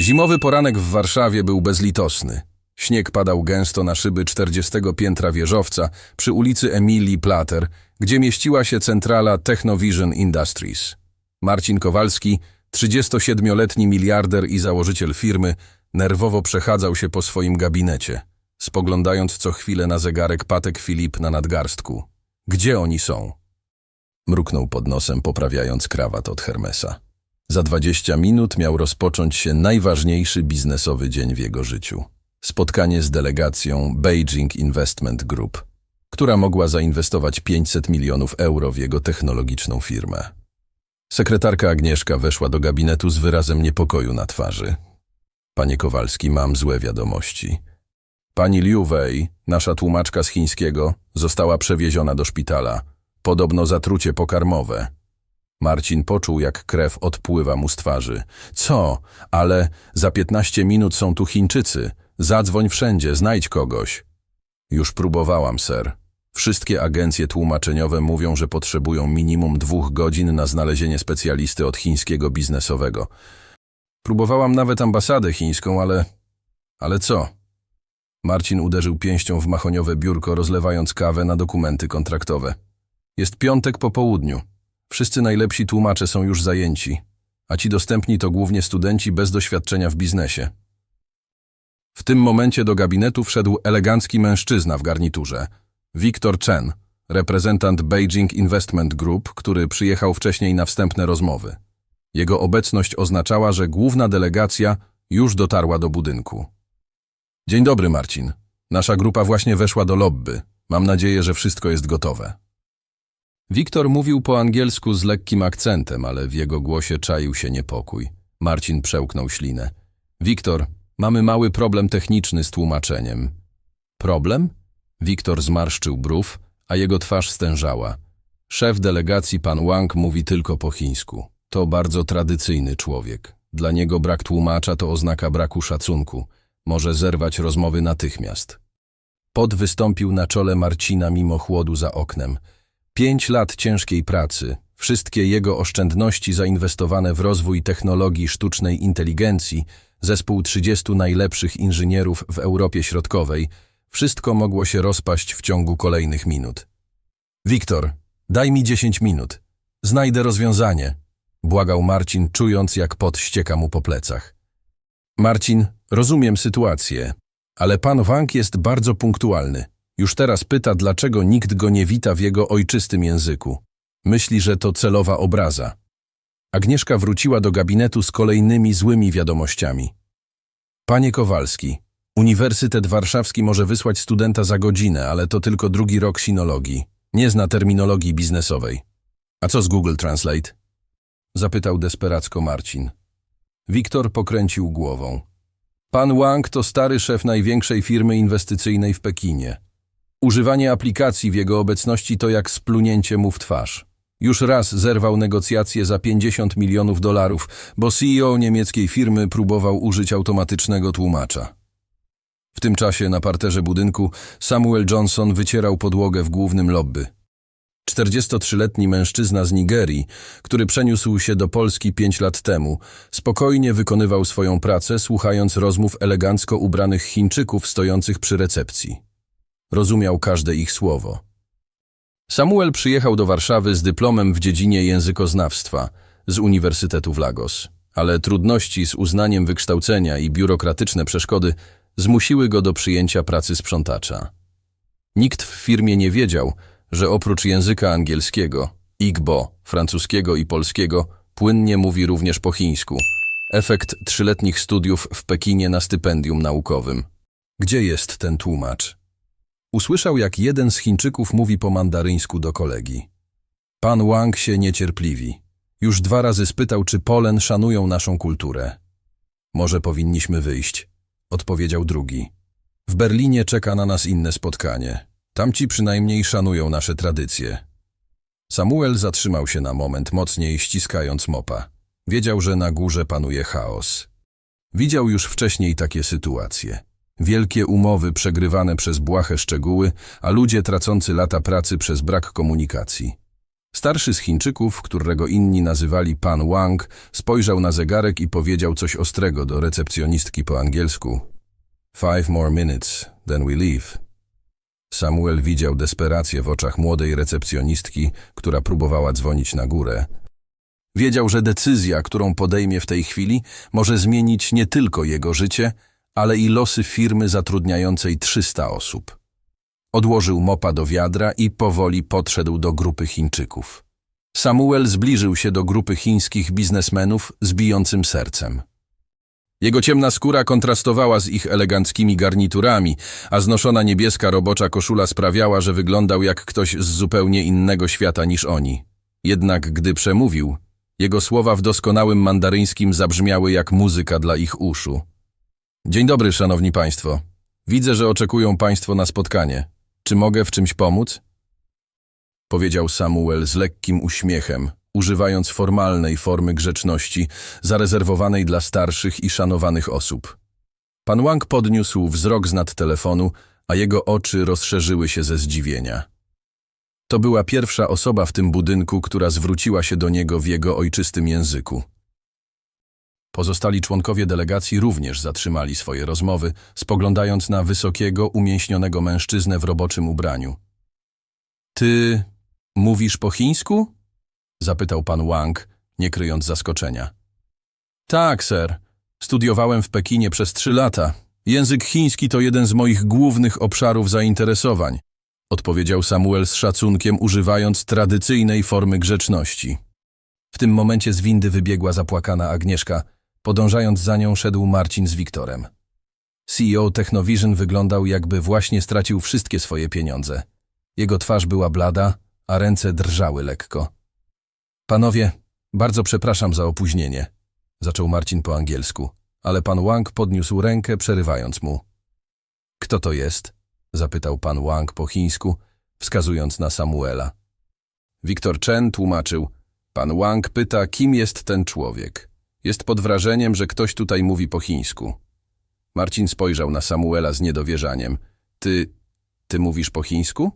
Zimowy poranek w Warszawie był bezlitosny. Śnieg padał gęsto na szyby 40 piętra wieżowca przy ulicy Emilii Plater, gdzie mieściła się centrala Technovision Industries. Marcin Kowalski, 37-letni miliarder i założyciel firmy, nerwowo przechadzał się po swoim gabinecie, spoglądając co chwilę na zegarek Patek Filip na nadgarstku. Gdzie oni są? Mruknął pod nosem, poprawiając krawat od Hermesa. Za 20 minut miał rozpocząć się najważniejszy biznesowy dzień w jego życiu. Spotkanie z delegacją Beijing Investment Group, która mogła zainwestować 500 milionów euro w jego technologiczną firmę. Sekretarka Agnieszka weszła do gabinetu z wyrazem niepokoju na twarzy. Panie Kowalski, mam złe wiadomości. Pani Liu Wei, nasza tłumaczka z chińskiego, została przewieziona do szpitala. Podobno zatrucie pokarmowe. Marcin poczuł, jak krew odpływa mu z twarzy. Co? Ale za 15 minut są tu Chińczycy. Zadzwoń wszędzie, znajdź kogoś. Już próbowałam, ser. Wszystkie agencje tłumaczeniowe mówią, że potrzebują minimum dwóch godzin na znalezienie specjalisty od chińskiego biznesowego. Próbowałam nawet ambasadę chińską, ale... Ale co? Marcin uderzył pięścią w mahoniowe biurko, rozlewając kawę na dokumenty kontraktowe. Jest piątek po południu. Wszyscy najlepsi tłumacze są już zajęci, a ci dostępni to głównie studenci bez doświadczenia w biznesie. W tym momencie do gabinetu wszedł elegancki mężczyzna w garniturze, Victor Chen, reprezentant Beijing Investment Group, który przyjechał wcześniej na wstępne rozmowy. Jego obecność oznaczała, że główna delegacja już dotarła do budynku. Dzień dobry, Marcin. Nasza grupa właśnie weszła do lobby. Mam nadzieję, że wszystko jest gotowe. Wiktor mówił po angielsku z lekkim akcentem, ale w jego głosie czaił się niepokój. Marcin przełknął ślinę. Wiktor, mamy mały problem techniczny z tłumaczeniem. Problem? Wiktor zmarszczył brów, a jego twarz stężała. Szef delegacji pan Wang mówi tylko po chińsku. To bardzo tradycyjny człowiek. Dla niego brak tłumacza to oznaka braku szacunku. Może zerwać rozmowy natychmiast. Pot wystąpił na czole Marcina mimo chłodu za oknem. Pięć lat ciężkiej pracy, wszystkie jego oszczędności zainwestowane w rozwój technologii sztucznej inteligencji, zespół 30 najlepszych inżynierów w Europie Środkowej, wszystko mogło się rozpaść w ciągu kolejnych minut. Wiktor, daj mi 10 minut. Znajdę rozwiązanie, błagał Marcin, czując jak pot ścieka mu po plecach. Marcin, rozumiem sytuację, ale pan Wang jest bardzo punktualny. Już teraz pyta, dlaczego nikt go nie wita w jego ojczystym języku. Myśli, że to celowa obraza. Agnieszka wróciła do gabinetu z kolejnymi złymi wiadomościami. Panie Kowalski, Uniwersytet Warszawski może wysłać studenta za godzinę, ale to tylko drugi rok sinologii. Nie zna terminologii biznesowej. A co z Google Translate? Zapytał desperacko Marcin. Wiktor pokręcił głową. Pan Wang to stary szef największej firmy inwestycyjnej w Pekinie. Używanie aplikacji w jego obecności to jak splunięcie mu w twarz. Już raz zerwał negocjacje za 50 milionów dolarów, bo CEO niemieckiej firmy próbował użyć automatycznego tłumacza. W tym czasie na parterze budynku Samuel Johnson wycierał podłogę w głównym lobby. 43-letni mężczyzna z Nigerii, który przeniósł się do Polski pięć lat temu, spokojnie wykonywał swoją pracę, słuchając rozmów elegancko ubranych Chińczyków stojących przy recepcji. Rozumiał każde ich słowo. Samuel przyjechał do Warszawy z dyplomem w dziedzinie językoznawstwa z Uniwersytetu w Lagos, ale trudności z uznaniem wykształcenia i biurokratyczne przeszkody zmusiły go do przyjęcia pracy sprzątacza. Nikt w firmie nie wiedział, że oprócz języka angielskiego, Igbo, francuskiego i polskiego, płynnie mówi również po chińsku. Efekt trzyletnich studiów w Pekinie na stypendium naukowym. Gdzie jest ten tłumacz? Usłyszał, jak jeden z Chińczyków mówi po mandaryńsku do kolegi. Pan Wang się niecierpliwi. Już dwa razy spytał, czy Polen szanują naszą kulturę. Może powinniśmy wyjść, odpowiedział drugi. W Berlinie czeka na nas inne spotkanie. Tamci przynajmniej szanują nasze tradycje. Samuel zatrzymał się na moment, mocniej ściskając mopa. Wiedział, że na górze panuje chaos. Widział już wcześniej takie sytuacje. Wielkie umowy przegrywane przez błahe szczegóły, a ludzie tracący lata pracy przez brak komunikacji. Starszy z Chińczyków, którego inni nazywali pan Wang, spojrzał na zegarek i powiedział coś ostrego do recepcjonistki po angielsku. Five more minutes, then we leave. Samuel widział desperację w oczach młodej recepcjonistki, która próbowała dzwonić na górę. Wiedział, że decyzja, którą podejmie w tej chwili, może zmienić nie tylko jego życie, ale i losy firmy zatrudniającej 300 osób. Odłożył mopa do wiadra i powoli podszedł do grupy Chińczyków. Samuel zbliżył się do grupy chińskich biznesmenów z bijącym sercem. Jego ciemna skóra kontrastowała z ich eleganckimi garniturami, a znoszona niebieska robocza koszula sprawiała, że wyglądał jak ktoś z zupełnie innego świata niż oni. Jednak gdy przemówił, jego słowa w doskonałym mandaryńskim zabrzmiały jak muzyka dla ich uszu. Dzień dobry, szanowni państwo. Widzę, że oczekują państwo na spotkanie. Czy mogę w czymś pomóc? Powiedział Samuel z lekkim uśmiechem, używając formalnej formy grzeczności, zarezerwowanej dla starszych i szanowanych osób. Pan Wang podniósł wzrok z nad telefonu, a jego oczy rozszerzyły się ze zdziwienia. To była pierwsza osoba w tym budynku, która zwróciła się do niego w jego ojczystym języku. Pozostali członkowie delegacji również zatrzymali swoje rozmowy, spoglądając na wysokiego, umięśnionego mężczyznę w roboczym ubraniu. Ty mówisz po chińsku? zapytał pan Wang, nie kryjąc zaskoczenia. Tak, ser. Studiowałem w Pekinie przez trzy lata. Język chiński to jeden z moich głównych obszarów zainteresowań, odpowiedział Samuel z szacunkiem, używając tradycyjnej formy grzeczności. W tym momencie z windy wybiegła zapłakana Agnieszka. Podążając za nią szedł Marcin z Wiktorem. CEO Technovision wyglądał jakby właśnie stracił wszystkie swoje pieniądze. Jego twarz była blada, a ręce drżały lekko. Panowie, bardzo przepraszam za opóźnienie, zaczął Marcin po angielsku, ale pan Wang podniósł rękę, przerywając mu. Kto to jest? zapytał pan Wang po chińsku, wskazując na Samuela. Wiktor Chen tłumaczył. Pan Wang pyta, kim jest ten człowiek. Jest pod wrażeniem, że ktoś tutaj mówi po chińsku. Marcin spojrzał na Samuela z niedowierzaniem. Ty, ty mówisz po chińsku?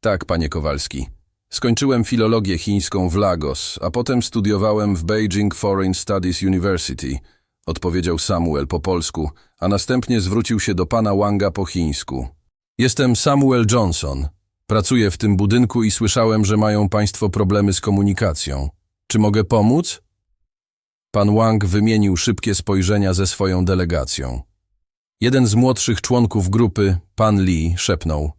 Tak, panie Kowalski. Skończyłem filologię chińską w Lagos, a potem studiowałem w Beijing Foreign Studies University, odpowiedział Samuel po polsku, a następnie zwrócił się do pana Wanga po chińsku. Jestem Samuel Johnson. Pracuję w tym budynku i słyszałem, że mają państwo problemy z komunikacją. Czy mogę pomóc? Pan Wang wymienił szybkie spojrzenia ze swoją delegacją. Jeden z młodszych członków grupy, pan Lee, szepnął.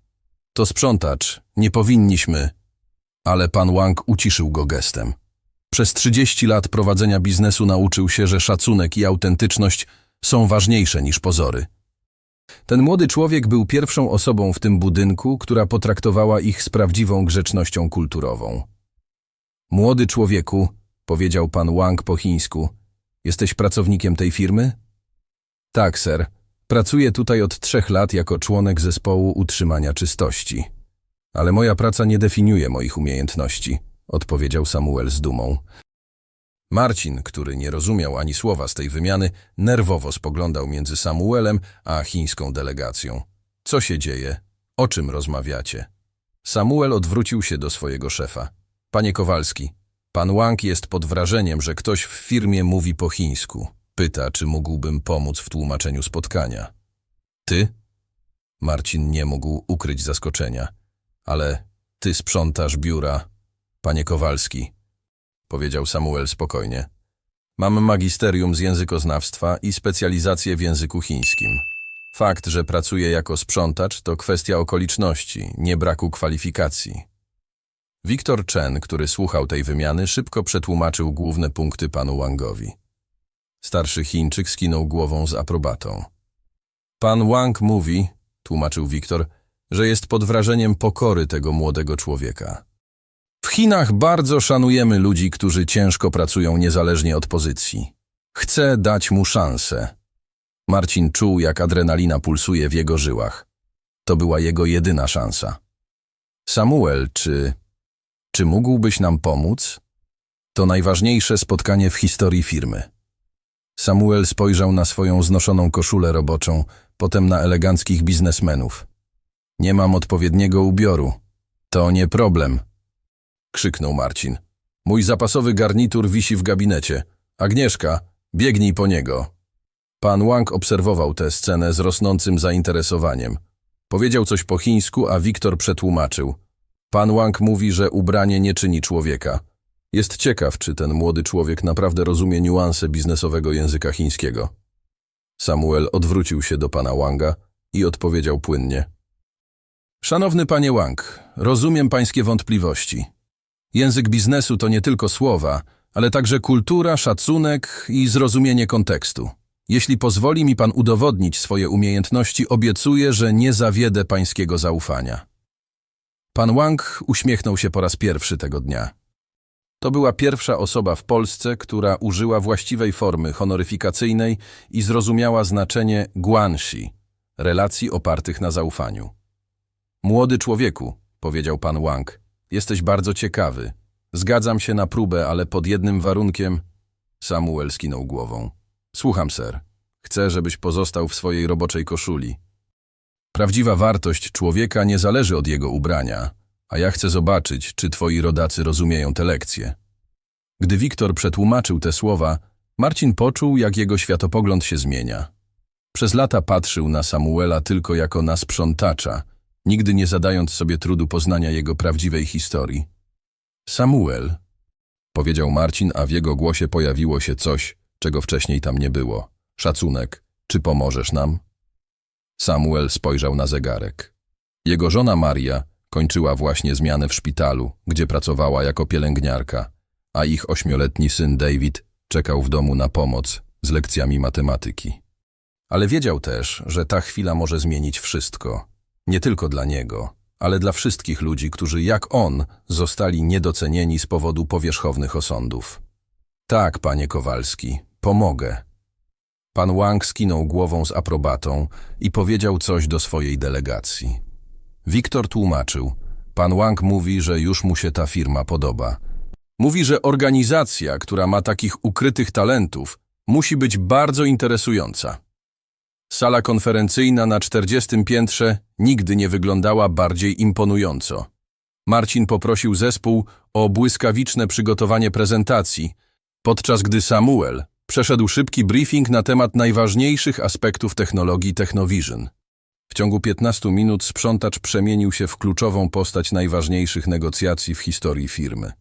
To sprzątacz, nie powinniśmy. Ale pan Wang uciszył go gestem. Przez 30 lat prowadzenia biznesu nauczył się, że szacunek i autentyczność są ważniejsze niż pozory. Ten młody człowiek był pierwszą osobą w tym budynku, która potraktowała ich z prawdziwą grzecznością kulturową. Młody człowieku, powiedział pan Wang po chińsku, jesteś pracownikiem tej firmy? Tak, ser. Pracuję tutaj od trzech lat jako członek zespołu utrzymania czystości. Ale moja praca nie definiuje moich umiejętności, odpowiedział Samuel z dumą. Marcin, który nie rozumiał ani słowa z tej wymiany, nerwowo spoglądał między Samuelem a chińską delegacją. Co się dzieje? O czym rozmawiacie? Samuel odwrócił się do swojego szefa. Panie Kowalski, pan Wang jest pod wrażeniem, że ktoś w firmie mówi po chińsku. Pyta, czy mógłbym pomóc w tłumaczeniu spotkania. Ty? Marcin nie mógł ukryć zaskoczenia. Ale ty sprzątasz biura, panie Kowalski, powiedział Samuel spokojnie. Mam magisterium z językoznawstwa i specjalizację w języku chińskim. Fakt, że pracuję jako sprzątacz, to kwestia okoliczności, nie braku kwalifikacji. Wiktor Chen, który słuchał tej wymiany, szybko przetłumaczył główne punkty panu Wangowi. Starszy Chińczyk skinął głową z aprobatą. Pan Wang mówi, tłumaczył Wiktor, że jest pod wrażeniem pokory tego młodego człowieka. W Chinach bardzo szanujemy ludzi, którzy ciężko pracują niezależnie od pozycji. Chcę dać mu szansę. Marcin czuł, jak adrenalina pulsuje w jego żyłach. To była jego jedyna szansa. Samuel, czy... czy mógłbyś nam pomóc? To najważniejsze spotkanie w historii firmy. Samuel spojrzał na swoją znoszoną koszulę roboczą, potem na eleganckich biznesmenów. Nie mam odpowiedniego ubioru. To nie problem. krzyknął Marcin. Mój zapasowy garnitur wisi w gabinecie. Agnieszka, biegnij po niego. Pan Wang obserwował tę scenę z rosnącym zainteresowaniem. Powiedział coś po chińsku, a Wiktor przetłumaczył. Pan Wang mówi, że ubranie nie czyni człowieka. Jest ciekaw, czy ten młody człowiek naprawdę rozumie niuanse biznesowego języka chińskiego. Samuel odwrócił się do pana Wanga i odpowiedział płynnie. Szanowny panie Wang, rozumiem pańskie wątpliwości. Język biznesu to nie tylko słowa, ale także kultura, szacunek i zrozumienie kontekstu. Jeśli pozwoli mi pan udowodnić swoje umiejętności, obiecuję, że nie zawiedę pańskiego zaufania. Pan Wang uśmiechnął się po raz pierwszy tego dnia. To była pierwsza osoba w Polsce, która użyła właściwej formy honoryfikacyjnej i zrozumiała znaczenie guanxi, relacji opartych na zaufaniu. Młody człowieku, powiedział pan Wang, jesteś bardzo ciekawy. Zgadzam się na próbę, ale pod jednym warunkiem. Samuel skinął głową. Słucham, ser. Chcę, żebyś pozostał w swojej roboczej koszuli. Prawdziwa wartość człowieka nie zależy od jego ubrania, a ja chcę zobaczyć, czy twoi rodacy rozumieją te lekcje. Gdy Wiktor przetłumaczył te słowa, Marcin poczuł, jak jego światopogląd się zmienia. Przez lata patrzył na Samuela tylko jako na sprzątacza, nigdy nie zadając sobie trudu poznania jego prawdziwej historii. Samuel, powiedział Marcin, a w jego głosie pojawiło się coś, czego wcześniej tam nie było. Szacunek, czy pomożesz nam? Samuel spojrzał na zegarek. Jego żona Maria kończyła właśnie zmianę w szpitalu, gdzie pracowała jako pielęgniarka, a ich ośmioletni syn David czekał w domu na pomoc z lekcjami matematyki. Ale wiedział też, że ta chwila może zmienić wszystko. Nie tylko dla niego, ale dla wszystkich ludzi, którzy jak on zostali niedocenieni z powodu powierzchownych osądów. Tak, panie Kowalski, pomogę. Pan Wang skinął głową z aprobatą i powiedział coś do swojej delegacji. Wiktor tłumaczył. Pan Wang mówi, że już mu się ta firma podoba. Mówi, że organizacja, która ma takich ukrytych talentów, musi być bardzo interesująca. Sala konferencyjna na 40 piętrze nigdy nie wyglądała bardziej imponująco. Marcin poprosił zespół o błyskawiczne przygotowanie prezentacji, podczas gdy Samuel przeszedł szybki briefing na temat najważniejszych aspektów technologii Technovision. W ciągu 15 minut sprzątacz przemienił się w kluczową postać najważniejszych negocjacji w historii firmy.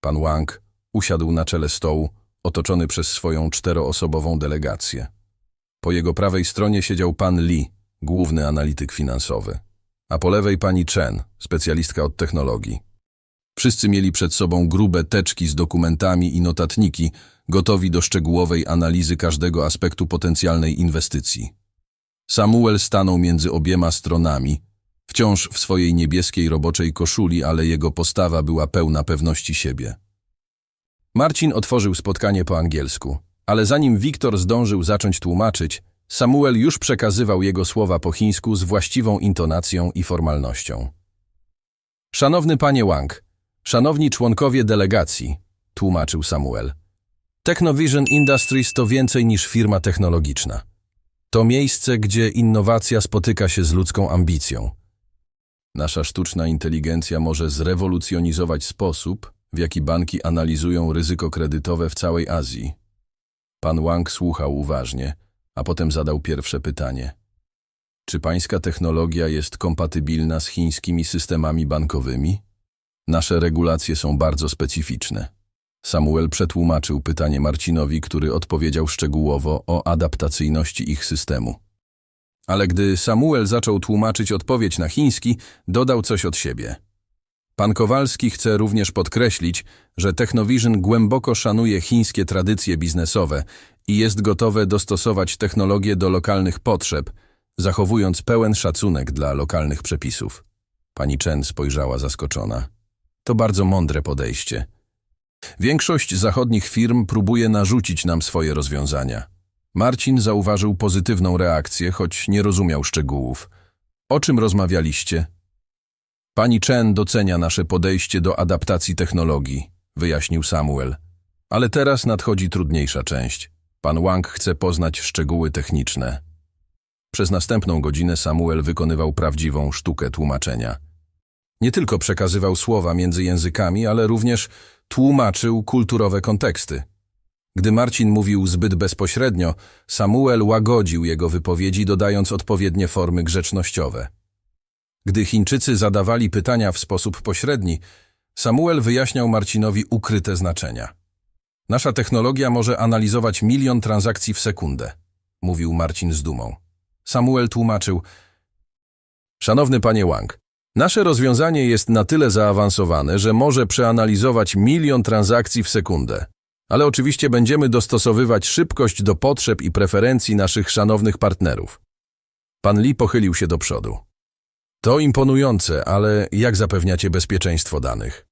Pan Wang usiadł na czele stołu, otoczony przez swoją czteroosobową delegację. Po jego prawej stronie siedział pan Li, główny analityk finansowy, a po lewej pani Chen, specjalistka od technologii. Wszyscy mieli przed sobą grube teczki z dokumentami i notatniki, gotowi do szczegółowej analizy każdego aspektu potencjalnej inwestycji. Samuel stanął między obiema stronami, wciąż w swojej niebieskiej roboczej koszuli, ale jego postawa była pełna pewności siebie. Marcin otworzył spotkanie po angielsku, ale zanim Wiktor zdążył zacząć tłumaczyć, Samuel już przekazywał jego słowa po chińsku z właściwą intonacją i formalnością. Szanowny panie Wang, szanowni członkowie delegacji, tłumaczył Samuel. Technovision Industries to więcej niż firma technologiczna. To miejsce, gdzie innowacja spotyka się z ludzką ambicją. Nasza sztuczna inteligencja może zrewolucjonizować sposób, w jaki banki analizują ryzyko kredytowe w całej Azji. Pan Wang słuchał uważnie, a potem zadał pierwsze pytanie. Czy pańska technologia jest kompatybilna z chińskimi systemami bankowymi? Nasze regulacje są bardzo specyficzne. Samuel przetłumaczył pytanie Marcinowi, który odpowiedział szczegółowo o adaptacyjności ich systemu. Ale gdy Samuel zaczął tłumaczyć odpowiedź na chiński, dodał coś od siebie. Pan Kowalski chce również podkreślić, że Technovision głęboko szanuje chińskie tradycje biznesowe i jest gotowe dostosować technologię do lokalnych potrzeb, zachowując pełen szacunek dla lokalnych przepisów. Pani Chen spojrzała zaskoczona. To bardzo mądre podejście. Większość zachodnich firm próbuje narzucić nam swoje rozwiązania. Marcin zauważył pozytywną reakcję, choć nie rozumiał szczegółów. O czym rozmawialiście? Pani Chen docenia nasze podejście do adaptacji technologii, wyjaśnił Samuel. Ale teraz nadchodzi trudniejsza część. Pan Wang chce poznać szczegóły techniczne. Przez następną godzinę Samuel wykonywał prawdziwą sztukę tłumaczenia. Nie tylko przekazywał słowa między językami, ale również tłumaczył kulturowe konteksty. Gdy Marcin mówił zbyt bezpośrednio, Samuel łagodził jego wypowiedzi, dodając odpowiednie formy grzecznościowe. Gdy Chińczycy zadawali pytania w sposób pośredni, Samuel wyjaśniał Marcinowi ukryte znaczenia. Nasza technologia może analizować milion transakcji w sekundę, mówił Marcin z dumą. Samuel tłumaczył: Szanowny panie Wang, nasze rozwiązanie jest na tyle zaawansowane, że może przeanalizować milion transakcji w sekundę. Ale oczywiście będziemy dostosowywać szybkość do potrzeb i preferencji naszych szanownych partnerów. Pan Lee pochylił się do przodu. To imponujące, ale jak zapewniacie bezpieczeństwo danych?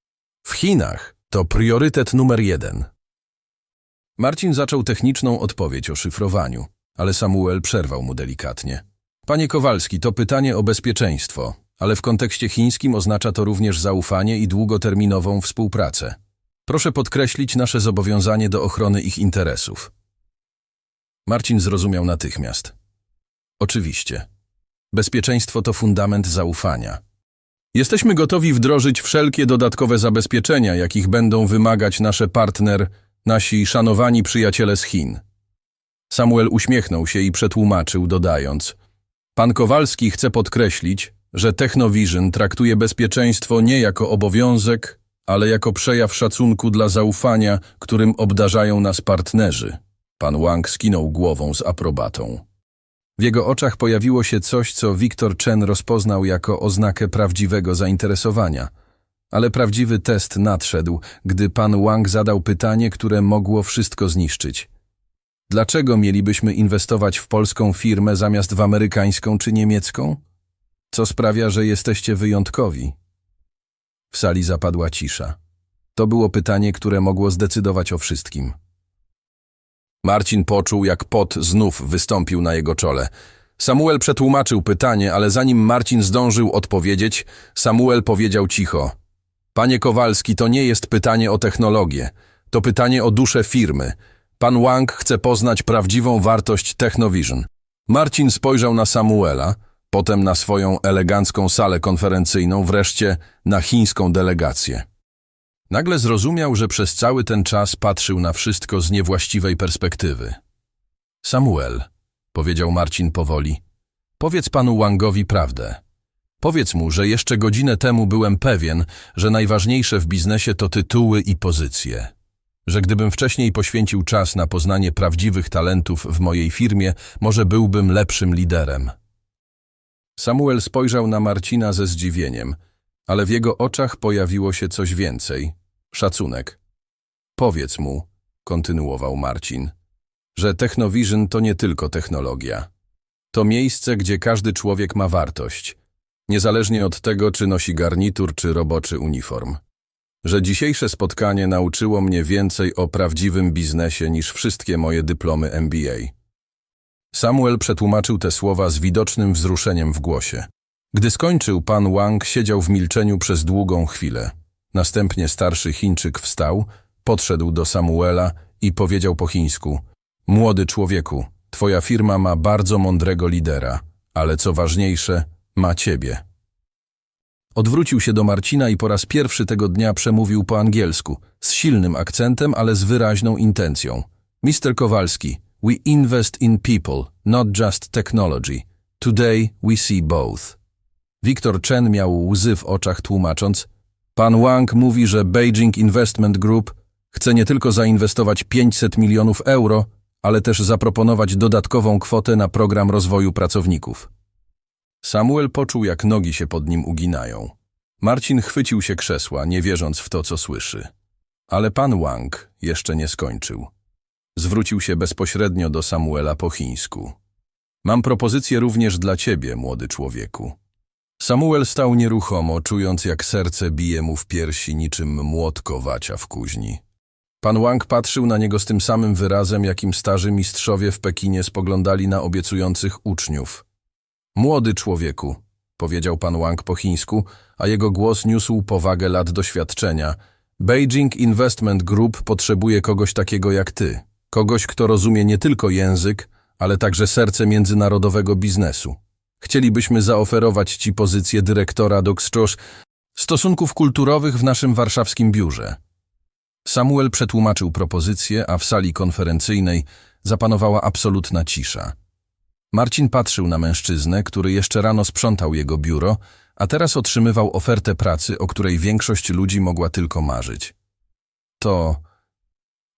W Chinach to priorytet numer jeden. Marcin zaczął techniczną odpowiedź o szyfrowaniu, ale Samuel przerwał mu delikatnie. Panie Kowalski, to pytanie o bezpieczeństwo, ale w kontekście chińskim oznacza to również zaufanie i długoterminową współpracę. Proszę podkreślić nasze zobowiązanie do ochrony ich interesów. Marcin zrozumiał natychmiast. Oczywiście. Bezpieczeństwo to fundament zaufania. Jesteśmy gotowi wdrożyć wszelkie dodatkowe zabezpieczenia, jakich będą wymagać nasze partner, nasi szanowani przyjaciele z Chin. Samuel uśmiechnął się i przetłumaczył, dodając: Pan Kowalski chce podkreślić, że Technovision traktuje bezpieczeństwo nie jako obowiązek, ale jako przejaw szacunku dla zaufania, którym obdarzają nas partnerzy. Pan Wang skinął głową z aprobatą. W jego oczach pojawiło się coś, co Wiktor Chen rozpoznał jako oznakę prawdziwego zainteresowania. Ale prawdziwy test nadszedł, gdy pan Wang zadał pytanie, które mogło wszystko zniszczyć. Dlaczego mielibyśmy inwestować w polską firmę zamiast w amerykańską czy niemiecką? Co sprawia, że jesteście wyjątkowi? W sali zapadła cisza. To było pytanie, które mogło zdecydować o wszystkim. Marcin poczuł, jak pot znów wystąpił na jego czole. Samuel przetłumaczył pytanie, ale zanim Marcin zdążył odpowiedzieć, Samuel powiedział cicho. Panie Kowalski, to nie jest pytanie o technologię. To pytanie o duszę firmy. Pan Wang chce poznać prawdziwą wartość Technovision. Marcin spojrzał na Samuela, potem na swoją elegancką salę konferencyjną, wreszcie na chińską delegację. Nagle zrozumiał, że przez cały ten czas patrzył na wszystko z niewłaściwej perspektywy. Samuel, powiedział Marcin powoli, powiedz panu Wangowi prawdę. Powiedz mu, że jeszcze godzinę temu byłem pewien, że najważniejsze w biznesie to tytuły i pozycje. Że gdybym wcześniej poświęcił czas na poznanie prawdziwych talentów w mojej firmie, może byłbym lepszym liderem. Samuel spojrzał na Marcina ze zdziwieniem, ale w jego oczach pojawiło się coś więcej szacunek. Powiedz mu, kontynuował Marcin, że Technovision to nie tylko technologia. To miejsce, gdzie każdy człowiek ma wartość, niezależnie od tego, czy nosi garnitur, czy roboczy uniform. Że dzisiejsze spotkanie nauczyło mnie więcej o prawdziwym biznesie niż wszystkie moje dyplomy MBA. Samuel przetłumaczył te słowa z widocznym wzruszeniem w głosie. Gdy skończył, pan Wang siedział w milczeniu przez długą chwilę. Następnie starszy Chińczyk wstał, podszedł do Samuela i powiedział po chińsku Młody człowieku, twoja firma ma bardzo mądrego lidera, ale co ważniejsze, ma ciebie. Odwrócił się do Marcina i po raz pierwszy tego dnia przemówił po angielsku, z silnym akcentem, ale z wyraźną intencją. Mr. Kowalski, we invest in people, not just technology. Today we see both. Wiktor Chen miał łzy w oczach tłumacząc, Pan Wang mówi, że Beijing Investment Group chce nie tylko zainwestować 500 milionów euro, ale też zaproponować dodatkową kwotę na program rozwoju pracowników. Samuel poczuł, jak nogi się pod nim uginają. Marcin chwycił się krzesła, nie wierząc w to, co słyszy. Ale pan Wang jeszcze nie skończył. Zwrócił się bezpośrednio do Samuela po chińsku. Mam propozycję również dla ciebie, młody człowieku. Samuel stał nieruchomo, czując jak serce bije mu w piersi niczym młot kowacia w kuźni. Pan Wang patrzył na niego z tym samym wyrazem, jakim starzy mistrzowie w Pekinie spoglądali na obiecujących uczniów. Młody człowieku, powiedział pan Wang po chińsku, a jego głos niósł powagę lat doświadczenia. Beijing Investment Group potrzebuje kogoś takiego jak ty. Kogoś, kto rozumie nie tylko język, ale także serce międzynarodowego biznesu. Chcielibyśmy zaoferować Ci pozycję dyrektora Doxtrosz, Stosunków kulturowych w naszym warszawskim biurze. Samuel przetłumaczył propozycję, a w sali konferencyjnej zapanowała absolutna cisza. Marcin patrzył na mężczyznę, który jeszcze rano sprzątał jego biuro, a teraz otrzymywał ofertę pracy, o której większość ludzi mogła tylko marzyć. To...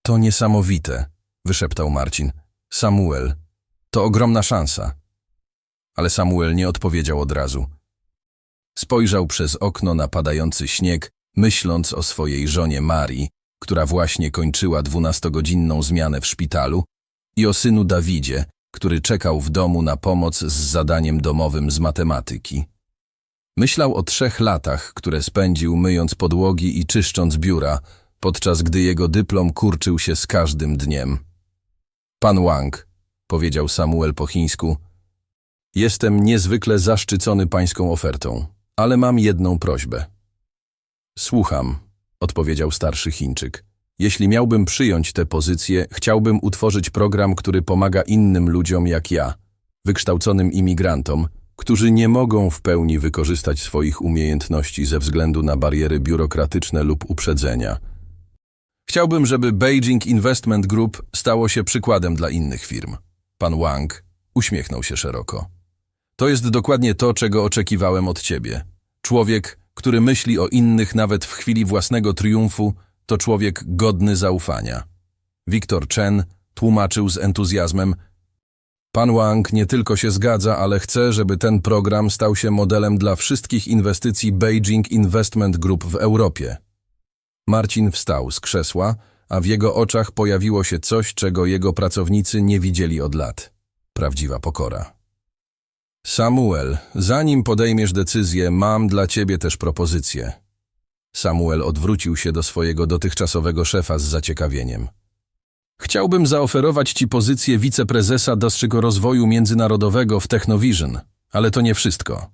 to niesamowite, wyszeptał Marcin. Samuel, to ogromna szansa. Ale Samuel nie odpowiedział od razu. Spojrzał przez okno na padający śnieg, myśląc o swojej żonie Marii, która właśnie kończyła dwunastogodzinną zmianę w szpitalu, i o synu Dawidzie, który czekał w domu na pomoc z zadaniem domowym z matematyki. Myślał o trzech latach, które spędził myjąc podłogi i czyszcząc biura, podczas gdy jego dyplom kurczył się z każdym dniem. Pan Wang, powiedział Samuel po chińsku, jestem niezwykle zaszczycony pańską ofertą, ale mam jedną prośbę. Słucham, odpowiedział starszy Chińczyk. Jeśli miałbym przyjąć tę pozycję, chciałbym utworzyć program, który pomaga innym ludziom jak ja, wykształconym imigrantom, którzy nie mogą w pełni wykorzystać swoich umiejętności ze względu na bariery biurokratyczne lub uprzedzenia. Chciałbym, żeby Beijing Investment Group stało się przykładem dla innych firm. Pan Wang uśmiechnął się szeroko. To jest dokładnie to, czego oczekiwałem od ciebie. Człowiek, który myśli o innych nawet w chwili własnego triumfu, to człowiek godny zaufania. Wiktor Chen tłumaczył z entuzjazmem Pan Wang nie tylko się zgadza, ale chce, żeby ten program stał się modelem dla wszystkich inwestycji Beijing Investment Group w Europie. Marcin wstał z krzesła, a w jego oczach pojawiło się coś, czego jego pracownicy nie widzieli od lat. Prawdziwa pokora. Samuel, zanim podejmiesz decyzję, mam dla ciebie też propozycję. Samuel odwrócił się do swojego dotychczasowego szefa z zaciekawieniem. Chciałbym zaoferować ci pozycję wiceprezesa dostrzego rozwoju międzynarodowego w Technovision, ale to nie wszystko.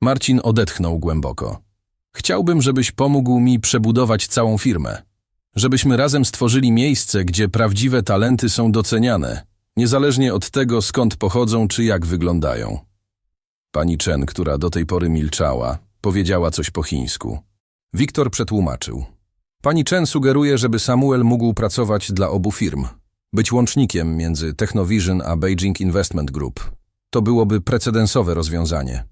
Marcin odetchnął głęboko. Chciałbym, żebyś pomógł mi przebudować całą firmę. Żebyśmy razem stworzyli miejsce, gdzie prawdziwe talenty są doceniane, niezależnie od tego, skąd pochodzą czy jak wyglądają. Pani Chen, która do tej pory milczała, powiedziała coś po chińsku. Wiktor przetłumaczył. Pani Chen sugeruje, żeby Samuel mógł pracować dla obu firm, być łącznikiem między Technovision a Beijing Investment Group. To byłoby precedensowe rozwiązanie.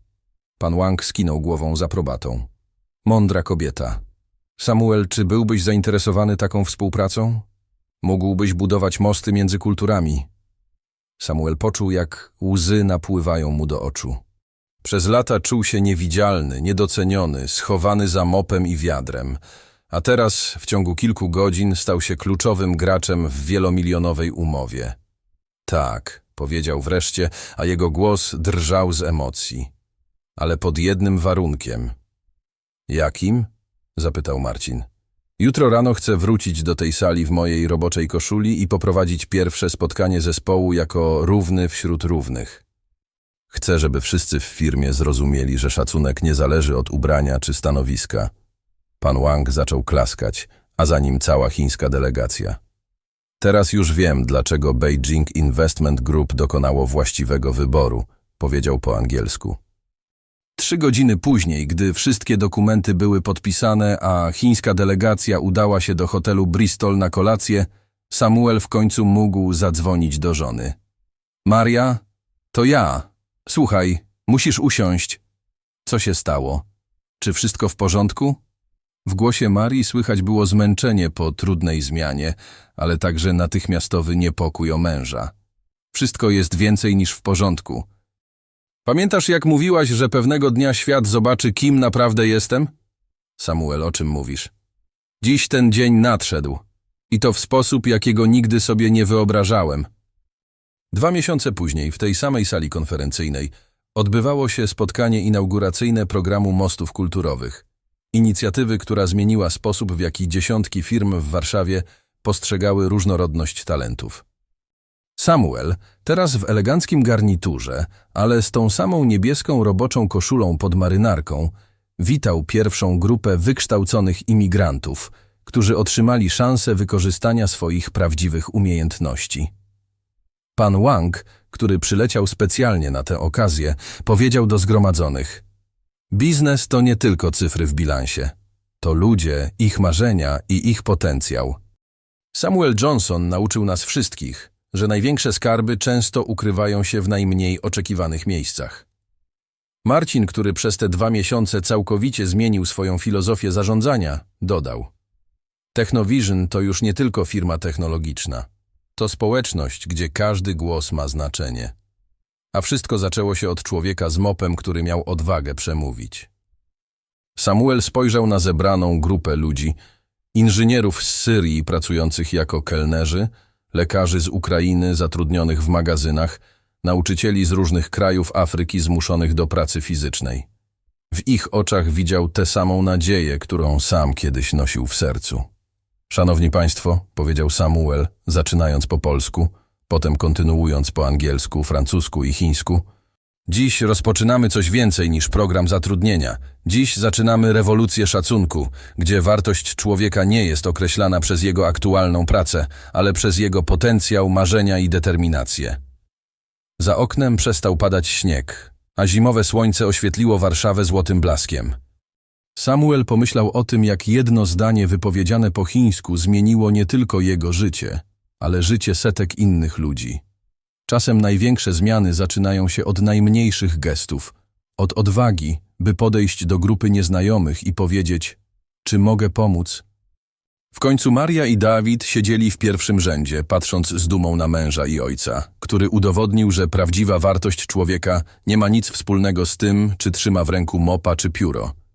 Pan Wang skinął głową z aprobatą. Mądra kobieta. Samuel, czy byłbyś zainteresowany taką współpracą? Mógłbyś budować mosty między kulturami. Samuel poczuł, jak łzy napływają mu do oczu. Przez lata czuł się niewidzialny, niedoceniony, schowany za mopem i wiadrem, a teraz w ciągu kilku godzin stał się kluczowym graczem w wielomilionowej umowie. Tak, powiedział wreszcie, a jego głos drżał z emocji. Ale pod jednym warunkiem. Jakim? zapytał Marcin. Jutro rano chcę wrócić do tej sali w mojej roboczej koszuli i poprowadzić pierwsze spotkanie zespołu jako równy wśród równych. Chcę, żeby wszyscy w firmie zrozumieli, że szacunek nie zależy od ubrania czy stanowiska. Pan Wang zaczął klaskać, a za nim cała chińska delegacja. Teraz już wiem, dlaczego Beijing Investment Group dokonało właściwego wyboru, powiedział po angielsku. Trzy godziny później, gdy wszystkie dokumenty były podpisane, a chińska delegacja udała się do hotelu Bristol na kolację, Samuel w końcu mógł zadzwonić do żony. Maria, to ja. Słuchaj, musisz usiąść. Co się stało? Czy wszystko w porządku? W głosie Marii słychać było zmęczenie po trudnej zmianie, ale także natychmiastowy niepokój o męża. Wszystko jest więcej niż w porządku. Pamiętasz, jak mówiłaś, że pewnego dnia świat zobaczy, kim naprawdę jestem? Samuel, o czym mówisz? Dziś ten dzień nadszedł. I to w sposób, jakiego nigdy sobie nie wyobrażałem. Dwa miesiące później, w tej samej sali konferencyjnej, odbywało się spotkanie inauguracyjne programu Mostów Kulturowych. Inicjatywy, która zmieniła sposób, w jaki dziesiątki firm w Warszawie postrzegały różnorodność talentów. Samuel, teraz w eleganckim garniturze, ale z tą samą niebieską roboczą koszulą pod marynarką, witał pierwszą grupę wykształconych imigrantów, którzy otrzymali szansę wykorzystania swoich prawdziwych umiejętności. Pan Wang, który przyleciał specjalnie na tę okazję, powiedział do zgromadzonych Biznes to nie tylko cyfry w bilansie. To ludzie, ich marzenia i ich potencjał. Samuel Johnson nauczył nas wszystkich, że największe skarby często ukrywają się w najmniej oczekiwanych miejscach. Marcin, który przez te dwa miesiące całkowicie zmienił swoją filozofię zarządzania, dodał: Technovision to już nie tylko firma technologiczna. To społeczność, gdzie każdy głos ma znaczenie. A wszystko zaczęło się od człowieka z mopem, który miał odwagę przemówić. Samuel spojrzał na zebraną grupę ludzi, inżynierów z Syrii pracujących jako kelnerzy, lekarzy z Ukrainy zatrudnionych w magazynach, nauczycieli z różnych krajów Afryki zmuszonych do pracy fizycznej. W ich oczach widział tę samą nadzieję, którą sam kiedyś nosił w sercu. Szanowni Państwo, powiedział Samuel, zaczynając po polsku, potem kontynuując po angielsku, francusku i chińsku. Dziś rozpoczynamy coś więcej niż program zatrudnienia. Dziś zaczynamy rewolucję szacunku, gdzie wartość człowieka nie jest określana przez jego aktualną pracę, ale przez jego potencjał, marzenia i determinację. Za oknem przestał padać śnieg, a zimowe słońce oświetliło Warszawę złotym blaskiem. Samuel pomyślał o tym, jak jedno zdanie wypowiedziane po chińsku zmieniło nie tylko jego życie, ale życie setek innych ludzi. Czasem największe zmiany zaczynają się od najmniejszych gestów, od odwagi, by podejść do grupy nieznajomych i powiedzieć: Czy mogę pomóc? W końcu Maria i Dawid siedzieli w pierwszym rzędzie, patrząc z dumą na męża i ojca, który udowodnił, że prawdziwa wartość człowieka nie ma nic wspólnego z tym, czy trzyma w ręku mopa czy pióro.